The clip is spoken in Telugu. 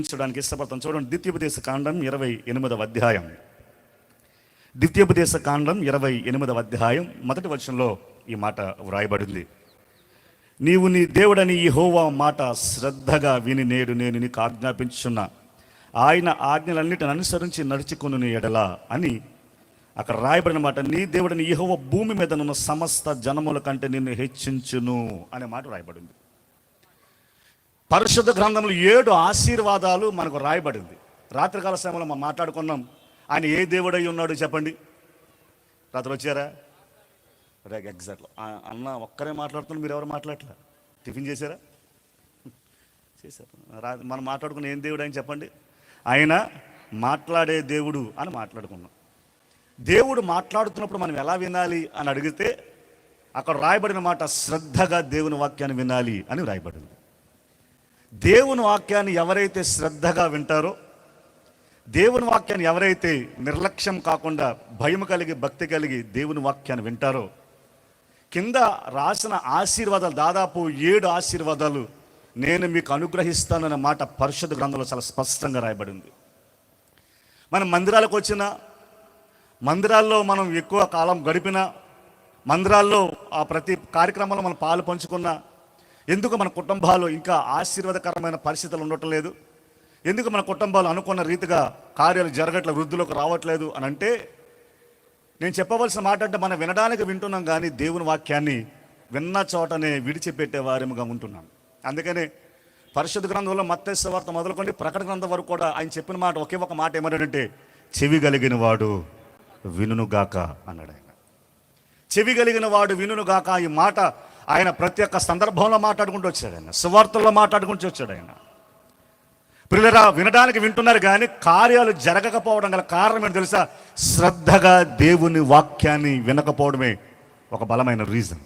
చూడడానికి ఇష్టపడతాం. చూడండి ద్వితీయోపదేశ కాండం ఇరవై ఎనిమిదవ అధ్యాయం. ద్వితీయోపదేశ కాండం ఇరవై ఎనిమిదవ అధ్యాయం మొదటి వర్షంలో ఈ మాట వ్రాయబడింది. నీవు నీ దేవుడని ఈ హోవా మాట శ్రద్ధగా విని నేడు నేను నీకు ఆజ్ఞాపించుచున్నా. ఆయన ఆజ్ఞలన్నిటిని అనుసరించి నడుచుకుని ఎడల అని అక్కడ రాయబడిన మాట నీ దేవుడిని యెహోవా భూమి మీద ఉన్న సమస్త జనముల కంటే నిన్ను హెచ్చించును అనే మాట రాయబడింది. పరిశుద్ధ గ్రంథంలో ఏడు ఆశీర్వాదాలు మనకు రాయబడింది. రాత్రికాల సమయంలో మనం మాట్లాడుకున్నాం. ఆయన ఏ దేవుడై ఉన్నాడు చెప్పండి? రాత్రి వచ్చారా? రే ఎగ్జాక్ట్లో. అన్న ఒక్కరే మాట్లాడుతున్నారు మీరు ఎవరు మాట్లాడలే టిఫిన్ చేశారా? చేశారు. రా మనం మాట్లాడుకున్న ఏం దేవుడు అని చెప్పండి? ఆయన మాట్లాడే దేవుడు అని మాట్లాడుకున్నాం. దేవుడు మాట్లాడుతున్నప్పుడు మనం ఎలా వినాలి అని అడిగితే అక్కడ రాయబడిన మాట శ్రద్ధగా దేవుని వాక్యాన్ని వినాలి అని రాయబడింది. దేవుని వాక్యాన్ని ఎవరైతే శ్రద్ధగా వింటారో దేవుని వాక్యాన్ని ఎవరైతే నిర్లక్ష్యం కాకుండా భయం కలిగి భక్తి కలిగి దేవుని వాక్యాన్ని వింటారో కింద రాసిన ఆశీర్వాదాలు దాదాపు ఏడు ఆశీర్వాదాలు నేను మీకు అనుగ్రహిస్తానన్న మాట పరిషత్ గ్రంథంలో చాలా స్పష్టంగా రాయబడింది మనం మందిరాలకు వచ్చిన మందిరాల్లో మనం ఎక్కువ కాలం గడిపిన మందిరాల్లో ఆ ప్రతి కార్యక్రమంలో మనం పాలు పంచుకున్న ఎందుకు మన కుటుంబాలు ఇంకా ఆశీర్వాదకరమైన పరిస్థితులు ఉండటం లేదు? ఎందుకు మన కుటుంబాలు అనుకున్న రీతిగా కార్యాలు జరగట్ల వృద్ధిలోకి రావట్లేదు అని అంటే నేను చెప్పవలసిన మాట అంటే మనం వినడానికి వింటున్నాం కానీ దేవుని వాక్యాన్ని విన్న చోటనే విడిచిపెట్టే వారముగా ఉంటున్నాం అందుకనే పరిశుద్ధ గ్రంథంలో మత్స్య వార్త మొదలుకొని ప్రకటన గ్రంథం వరకు కూడా ఆయన చెప్పిన మాట ఒకే ఒక మాట ఏమన్నాడంటే చెవి కలిగిన వాడు వినుగాక అన్నాడు ఆయన. చెవి కలిగిన వాడు వినుగాక ఈ మాట ఆయన ప్రతి ఒక్క సందర్భంలో మాట్లాడుకుంటూ వచ్చాడు ఆయన. సువార్తల్లో మాట్లాడుకుంటూ వచ్చాడు ఆయన. పిల్లరా వినడానికి వింటున్నారు కానీ కార్యాలు జరగకపోవడం గల కారణం ఏంటి తెలుసా? శ్రద్ధగా దేవుని వాక్యాన్ని వినకపోవడమే ఒక బలమైన రీజన్